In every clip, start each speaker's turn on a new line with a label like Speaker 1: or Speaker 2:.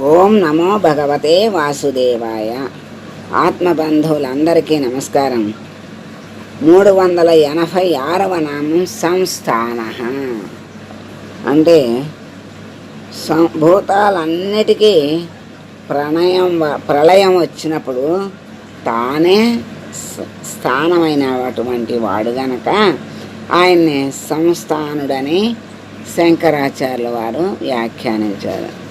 Speaker 1: ఓం నమో భగవతే వాసుదేవాయ. ఆత్మబంధువులందరికీ నమస్కారం. మూడు వందల ఎనభై ఆరవ నామం సంస్థాన. అంటే సం- భూతాలన్నిటికీ ప్రణయం ప్రళయం వచ్చినప్పుడు తానే స్థానమైన స్థానమైనటువంటి వాడు గనక ఆయన్ని సంస్థానుడని శంకరాచార్యుల వారు వ్యాఖ్యానించారు.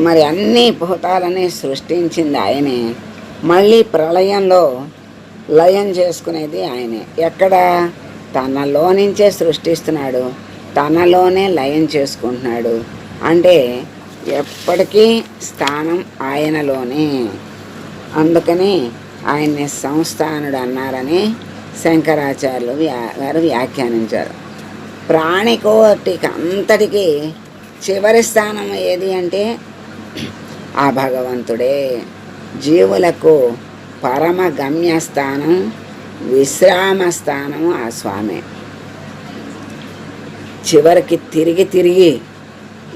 Speaker 1: మరి అన్ని భూతాలని సృష్టించింది ఆయనే. మళ్ళీ ప్రళయంలో లయం చేసుకునేది ఆయనే. ఎక్కడ? తనలో నుంచే సృష్టిస్తున్నాడు. తనలోనే లయం చేసుకుంటున్నాడు. అంటే ఎప్పటికీ స్థానం ఆయనలోనే. అందుకని ఆయన్ని సంస్థానుడు అన్నారని శంకరాచార్యులు వ్యా గారు వ్యాఖ్యానించారు. ప్రాణికోటికి అంతటికి చివరి స్థానం ఏది అంటే ఆ భగవంతుడే. జీవులకు పరమ గమ్యస్థానం విశ్రామ స్థానం ఆ స్వామి. చివరికి తిరిగి తిరిగి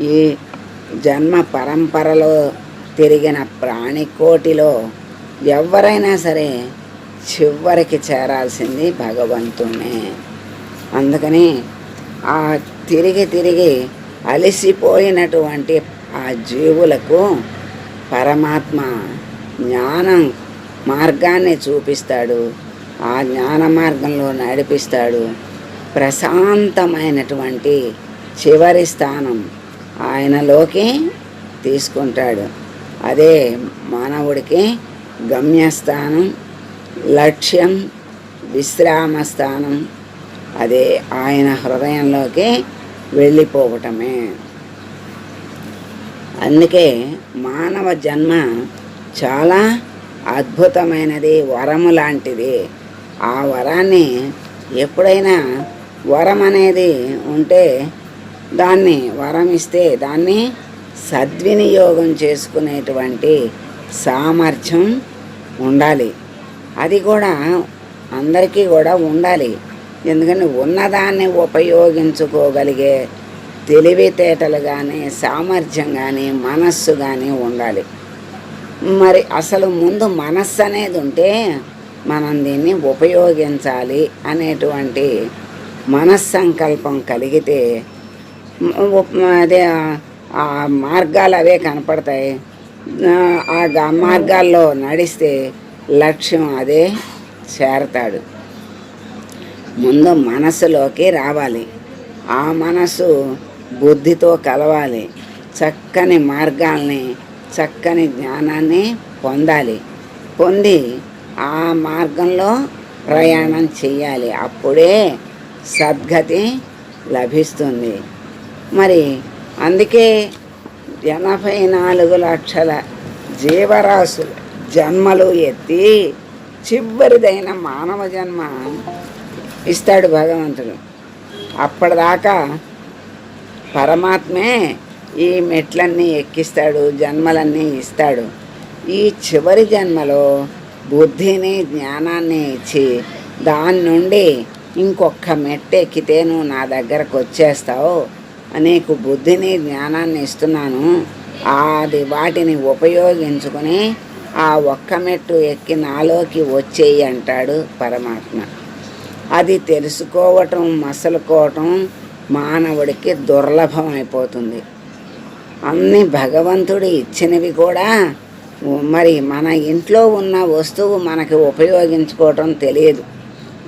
Speaker 1: ఈ జన్మ పరంపరలో తిరిగిన ప్రాణికోటిలో ఎవరైనా సరే చివరికి చేరాల్సింది భగవంతునే. అందుకని ఆ తిరిగి తిరిగి అలసిపోయినటువంటి ఆ జీవులకు పరమాత్మ జ్ఞానం మార్గాన్ని చూపిస్తాడు. ఆ జ్ఞాన మార్గంలో నడిపిస్తాడు. ప్రశాంతమైనటువంటి చివరి స్థానం ఆయనలోకి తీసుకుంటాడు. అదే మానవుడికి గమ్యస్థానం లక్ష్యం విశ్రామ స్థానం అదే ఆయన హృదయంలోకి వెళ్ళిపోవటమే. అందుకే మానవ జన్మ చాలా అద్భుతమైనది వరము లాంటిది. ఆ వరాన్ని ఎప్పుడైనా వరం అనేది ఉంటే దాన్ని వరం ఇస్తే దాన్ని సద్వినియోగం చేసుకునేటువంటి సామర్థ్యం ఉండాలి. అది కూడా అందరికీ కూడా ఉండాలి. ఎందుకంటే ఉన్నదాన్ని ఉపయోగించుకోగలిగే తెలివితేటలు కానీ సామర్థ్యం కానీ మనస్సు కానీ ఉండాలి. మరి అసలు ముందు మనస్సు అనేది ఉంటే మనం దీన్ని ఉపయోగించాలి అనేటువంటి మనస్సంకల్పం కలిగితే అదే ఆ- మార్గాలు అవే కనపడతాయి. ఆ- మార్గాల్లో నడిస్తే లక్ష్యం అదే చేరతాడు. ముందు మనసులోకి రావాలి. ఆ మనసు బుద్ధితో కలవాలి. చక్కని మార్గాల్ని చక్కని జ్ఞానాన్ని పొందాలి. పొంది ఆ మార్గంలో ప్రయాణం చేయాలి. అప్పుడే సద్గతి లభిస్తుంది. మరి అందుకే ఎనభై నాలుగు లక్షల జీవరాశులు జన్మలు ఎత్తి చివరిదైన మానవ జన్మ ఇస్తాడు భగవంతుడు. అప్పటిదాకా పరమాత్మే ఈ మెట్లన్నీ ఎక్కిస్తాడు జన్మలన్నీ ఇస్తాడు. ఈ చివరి జన్మలో బుద్ధిని జ్ఞానాన్ని ఇచ్చి దాని నుండి ఇంకొక మెట్టు ఎక్కితే నువ్వు నా దగ్గరకు వచ్చేస్తావు. నీకు బుద్ధిని జ్ఞానాన్ని ఇస్తున్నాను. అది వాటిని ఉపయోగించుకొని ఆ ఒక్క మెట్టు ఎక్కి నాలోకి వచ్చేయి అంటాడు పరమాత్మ. అది తెలుసుకోవటం మసలుకోవటం మానవుడికి దుర్లభం అయిపోతుంది అన్ని భగవంతుడు ఇచ్చినవి కూడా మరి మన ఇంట్లో ఉన్న వస్తువు మనకి ఉపయోగించుకోవటం తెలియదు.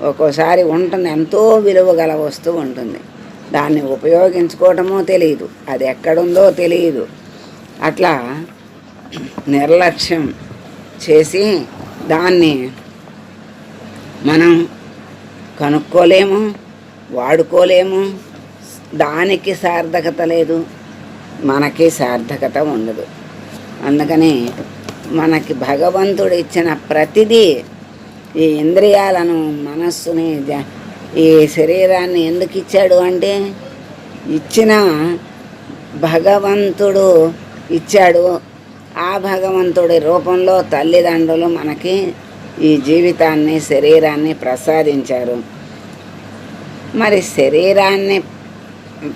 Speaker 1: ఒక్కోసారి ఉంటుంది ఎంతో విలువ గల వస్తువు ఉంటుంది. దాన్ని ఉపయోగించుకోవటమో తెలియదు అది ఎక్కడుందో తెలియదు. అట్లా నిర్లక్ష్యం చేసి దాన్ని మనం కనుక్కోలేము వాడుకోలేము. దానికి సార్థకత లేదు. మనకి సార్థకత ఉండదు. అందుకని మనకి భగవంతుడు ఇచ్చిన ప్రతిదీ ఈ ఇంద్రియాలను మనస్సుని జ- ఈ శరీరాన్ని ఎందుకు ఇచ్చాడు అంటే ఇచ్చిన భగవంతుడు ఇచ్చాడు. ఆ భగవంతుడి రూపంలో తల్లిదండ్రులు మనకి ఈ జీవితాన్ని శరీరాన్ని ప్రసాదించారు. మరి శరీరాన్ని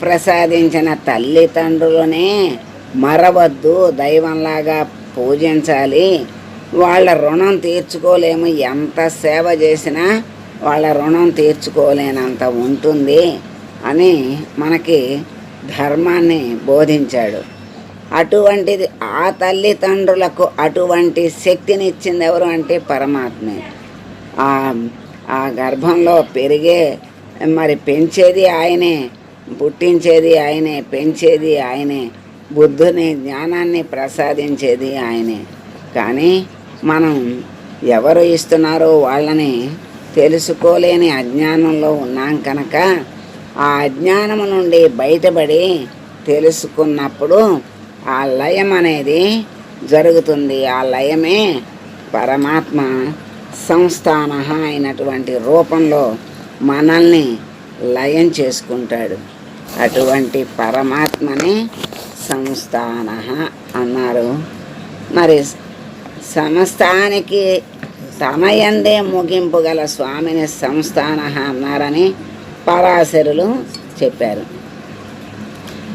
Speaker 1: ప్రసాదించిన తల్లిదండ్రులనే మరవద్దు దైవంలాగా పూజించాలి. వాళ్ళ రుణం తీర్చుకోలేము ఎంత సేవ చేసినా వాళ్ళ రుణం తీర్చుకోలేనంత ఉంటుంది అని మనకి ధర్మాన్ని బోధించాడు. అటువంటిది ఆ తల్లిదండ్రులకు అటువంటి శక్తిని ఇచ్చింది ఎవరు అంటే పరమాత్మే. ఆ గర్భంలో పెరిగే మరి పెంచేది ఆయనే పుట్టించేది ఆయనే పెంచేది ఆయనే బుద్ధుని జ్ఞానాన్ని ప్రసాదించేది ఆయనే. కానీ మనం ఎవరు ఇస్తున్నారో వాళ్ళని తెలుసుకోలేని అజ్ఞానంలో ఉన్నాం కనుక ఆ అజ్ఞానము నుండి బయటపడి తెలుసుకున్నప్పుడు ఆ లయం అనేది జరుగుతుంది. ఆ లయమే పరమాత్మ సంస్థాన అయినటువంటి రూపంలో మనల్ని లయం చేసుకుంటాడు. అటువంటి పరమాత్మని సంస్థాన అన్నారు. మరి సమస్తానికి తమయందే ముగింపు గల స్వామిని సంస్థాన అన్నారని పరాశరులు చెప్పారు.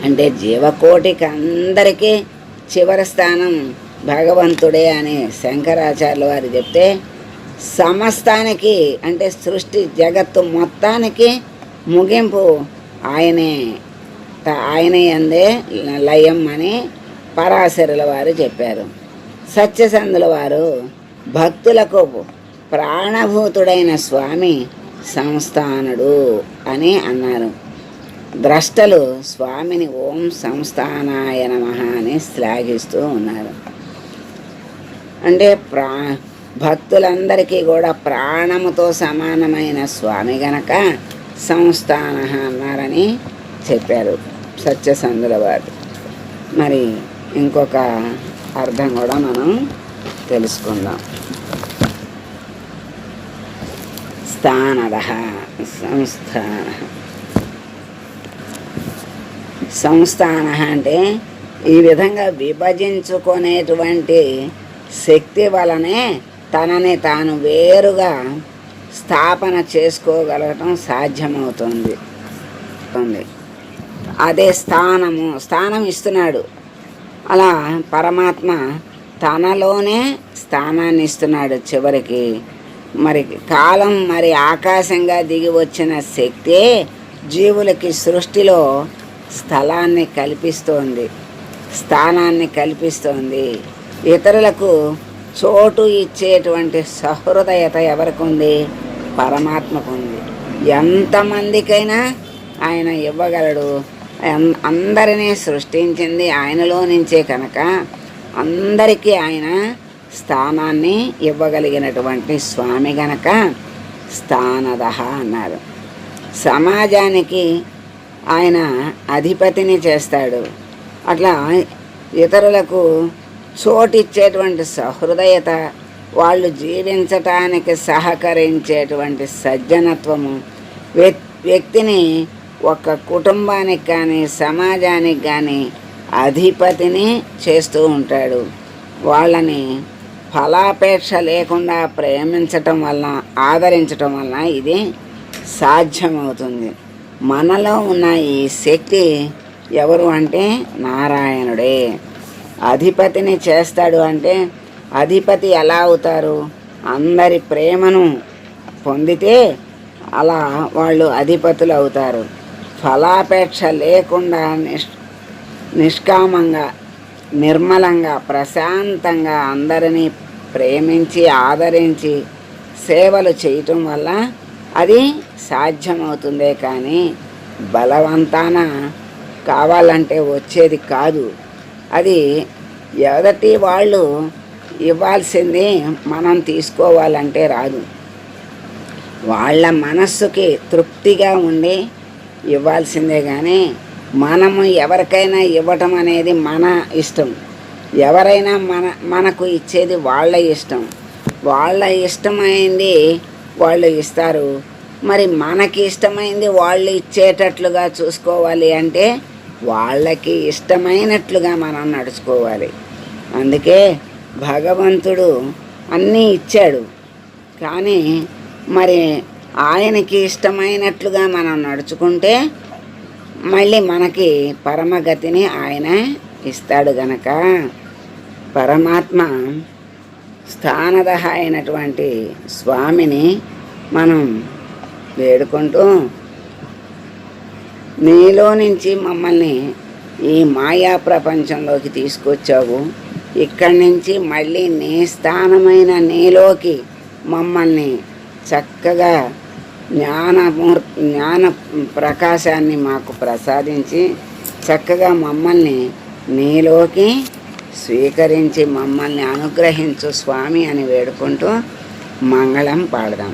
Speaker 1: అంటే జీవకోటికి అందరికీ చివరి స్థానం భగవంతుడే అని శంకరాచార్యుల వారు చెప్తే సమస్తానికి అంటే సృష్టి జగత్తు మొత్తానికి ముగింపు ఆయనే. ఆయనే అందే లయం అని పరాశరుల వారు చెప్పారు. సత్యసంధుల వారు భక్తులకు ప్రాణభూతుడైన స్వామి సంస్థానుడు అని అన్నారు. ద్రష్టలు స్వామిని ఓం సంస్థానాయ నమ అని శ్లాఘిస్తూ ఉన్నారు. అంటే ప్రా భక్తులందరికీ కూడా ప్రాణముతో సమానమైన స్వామి గనక సంస్థాన అన్నారని చెప్పారు సత్యసంధుల వారు మరి ఇంకొక అర్థం కూడా మనం తెలుసుకుందాం. స్థానద సంస్థాన. సంస్థాన అంటే ఈ విధంగా విభజించుకునేటువంటి శక్తి వలనే తనని తాను వేరుగా స్థాపన చేసుకోగలగటం సాధ్యమవుతుంది. అదే స్థానము స్థానం ఇస్తున్నాడు. అలా పరమాత్మ తనలోనే స్థానాన్ని ఇస్తున్నాడు చివరికి. మరి కాలం మరి ఆకాశంగా దిగి వచ్చిన శక్తే జీవులకి సృష్టిలో స్థలాన్ని కల్పిస్తోంది. స్థానాన్ని కల్పిస్తోంది. ఇతరులకు చోటు ఇచ్చేటువంటి సహృదయత ఎవరికి ఉంది పరమాత్మకు ఉంది ఎంతమందికైనా ఆయన ఇవ్వగలడు. అందరినీ సృష్టించింది ఆయనలో నుంచే కనుక అందరికీ ఆయన స్థానాన్ని ఇవ్వగలిగినటువంటి స్వామి గనక స్థానద అన్నారు. సమాజానికి ఆయన అధిపతిని చేస్తాడు. అట్లా ఇతరులకు చోటిచ్చేటువంటి సహృదయత వాళ్ళు జీవించటానికి సహకరించేటువంటి సజ్జనత్వము వ్యక్తిని ఒక కుటుంబానికి కానీ సమాజానికి కానీ అధిపతిని చేస్తూ ఉంటాడు. వాళ్ళని ఫలాపేక్ష లేకుండా ప్రేమించటం వలన ఆదరించటం వలన ఇది సాధ్యమవుతుంది. మనలో ఉన్న ఈ శక్తి ఎవరు అంటే నారాయణుడే. అధిపతిని చేస్తాడు అంటే అధిపతి ఎలా అవుతారు? అందరి ప్రేమను పొందితే అలా వాళ్ళు అధిపతులు అవుతారు. ఫలాపేక్ష లేకుండా నిష్ నిష్కామంగా నిర్మలంగా ప్రశాంతంగా అందరినీ ప్రేమించి ఆదరించి సేవలు చేయటం వల్ల అది సాధ్యమవుతుందే కానీ బలవంతాన కావాలంటే వచ్చేది కాదు. అది ఎదటి వాళ్ళు ఇవ్వాల్సింది మనం తీసుకోవాలంటే రాదు. వాళ్ళ మనస్సుకి తృప్తిగా ఉండి ఇవ్వాల్సిందే కానీ మనము ఎవరికైనా ఇవ్వటం అనేది మన ఇష్టం. ఎవరైనా మన మనకు ఇచ్చేది వాళ్ళ ఇష్టం. వాళ్ళ ఇష్టమైంది వాళ్ళు ఇస్తారు. మరి మనకి ఇష్టమైంది వాళ్ళు ఇచ్చేటట్లుగా చూసుకోవాలి అంటే వాళ్ళకి ఇష్టమైనట్లుగా మనం నడుచుకోవాలి. అందుకే భగవంతుడు అన్నీ ఇచ్చాడు. కానీ మరి ఆయనకి ఇష్టమైనట్లుగా మనం నడుచుకుంటే మళ్ళీ మనకి పరమగతిని ఆయన ఇస్తాడు గనక. పరమాత్మ స్థానద అయినటువంటి స్వామిని మనం వేడుకుంటూ నీలో నుంచి మమ్మల్ని ఈ మాయా ప్రపంచంలోకి తీసుకొచ్చావు. ఇక్కడి నుంచి మళ్ళీ నీ స్థానమైన నీలోకి మమ్మల్ని చక్కగా జ్ఞానమూర్ జ్ఞాన ప్రకాశాన్ని మాకు ప్రసాదించి చక్కగా మమ్మల్ని నీలోకి స్వీకరించి మమ్మల్ని అనుగ్రహించు స్వామి అని వేడుకుంటూ మంగళం పాడదాం.